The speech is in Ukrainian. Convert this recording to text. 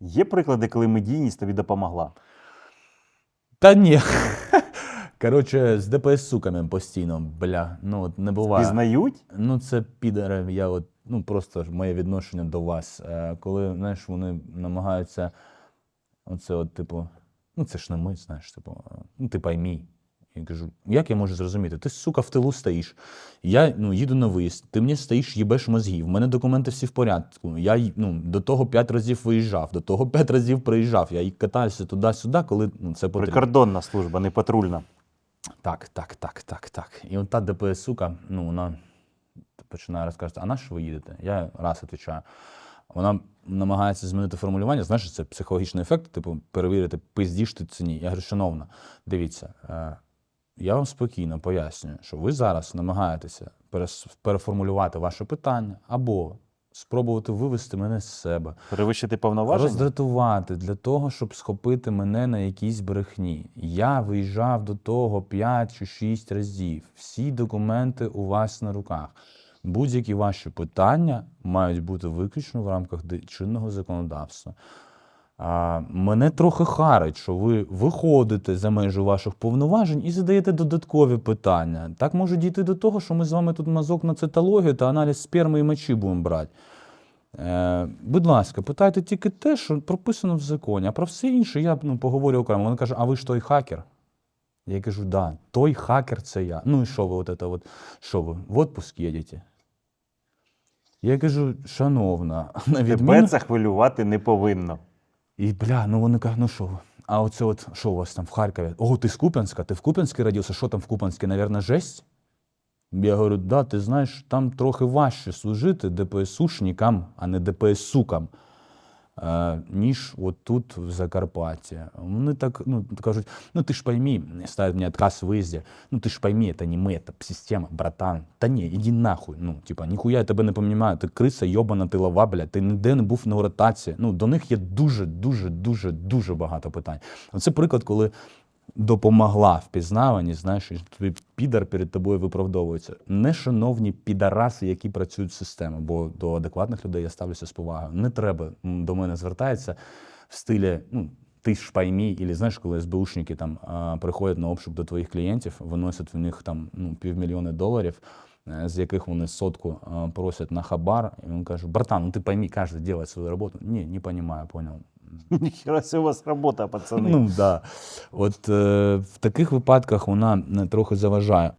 Є приклади, коли медійність тобі допомогла? Та ні. Коротше, з ДПС суками постійно, бля. Ну от не буває. Пізнають? Ну, це підари. Я от, ну просто ж моє відношення до вас. Е, коли, знаєш, вони намагаються. Оце, от, типу, ну це ж не ми, знаєш, типу, ну ти поймій. Я кажу, як я можу зрозуміти? Ти, сука, в тилу стоїш. Я ну, їду на виїзд, ти мені стоїш, їбеш мозги. В мене документи всі в порядку. Я ну, до того п'ять разів виїжджав, до того п'ять разів приїжджав. Я катаюся туди-сюди, коли ну, це потрібно. Прикордонна служба, не патрульна. Так, так, так, так, так. І от та ДПСУка, ну, вона починає розказувати, а на що ви їдете? Я раз відповідаю. Вона намагається змінити формулювання. Знаєш, це психологічний ефект, типу, перевірити, пиздіш ти ціні. Я говорю, шановна, дивіться, е, я вам спокійно пояснюю, що ви зараз намагаєтеся переформулювати ваше питання або спробувати вивести мене з себе, Перевищити повноваження? роздратувати для того, щоб схопити мене на якійсь брехні. Я виїжджав до того 5 чи 6 разів. Всі документи у вас на руках. Будь-які ваші питання мають бути виключно в рамках чинного законодавства. А, мене трохи харить, що ви виходите за межі ваших повноважень і задаєте додаткові питання. Так може дійти до того, що ми з вами тут мазок на цитологію та аналіз сперми і мочі будемо брати. Е, будь ласка, питайте тільки те, що прописано в законі, а про все інше я ну, поговорю окремо. Вона каже, а ви ж той хакер? Я кажу, да, той хакер це я. Ну і що ви, от это от, що ви, в отпуск їдете? Я кажу, шановна, на Тебе відміну... це хвилювати не повинно. І бля, ну вони кажуть, ну що? А оце от що у вас там в Харкові? О, ти з Куп'янська? Ти в Куп'янській родився? Що там в Куп'янській, наверное, жесть? Я говорю, да, ти знаєш, там трохи важче служити ДПСУшникам, а не ДПСукам, ніж от тут, в Закарпатті. Вони так ну, кажуть, ну ти ж пойми, ставить мені отказ в виїзді, ну ти ж пойми, це не ми, це система, братан. Та ні, іди нахуй. Ну, типа, ніхуя я тебе не помінімаю, ти криса, йобана, ти лава, блядь, ти ніде не був на ротації. Ну, до них є дуже, дуже, дуже, дуже багато питань. Це приклад, коли допомогла впізнавані, знаєш, і тобі підар перед тобою виправдовується. Нешановні підараси, які працюють в системі, бо до адекватних людей я ставлюся з повагою. Не треба до мене звертається в стилі, ну. Ти ж пойми, і знаєш, коли СБУшники там приходять на обшук до твоїх клієнтів, виносять в них там ну, півмільйони доларів, е, з яких вони сотку просять на хабар. І він каже: братан, ну ти пойми, кожен робить свою роботу. Ні, не розумію, понял. Ніхера себе у вас робота, пацани. Ну да. От е, в таких випадках вона е, трохи заважає.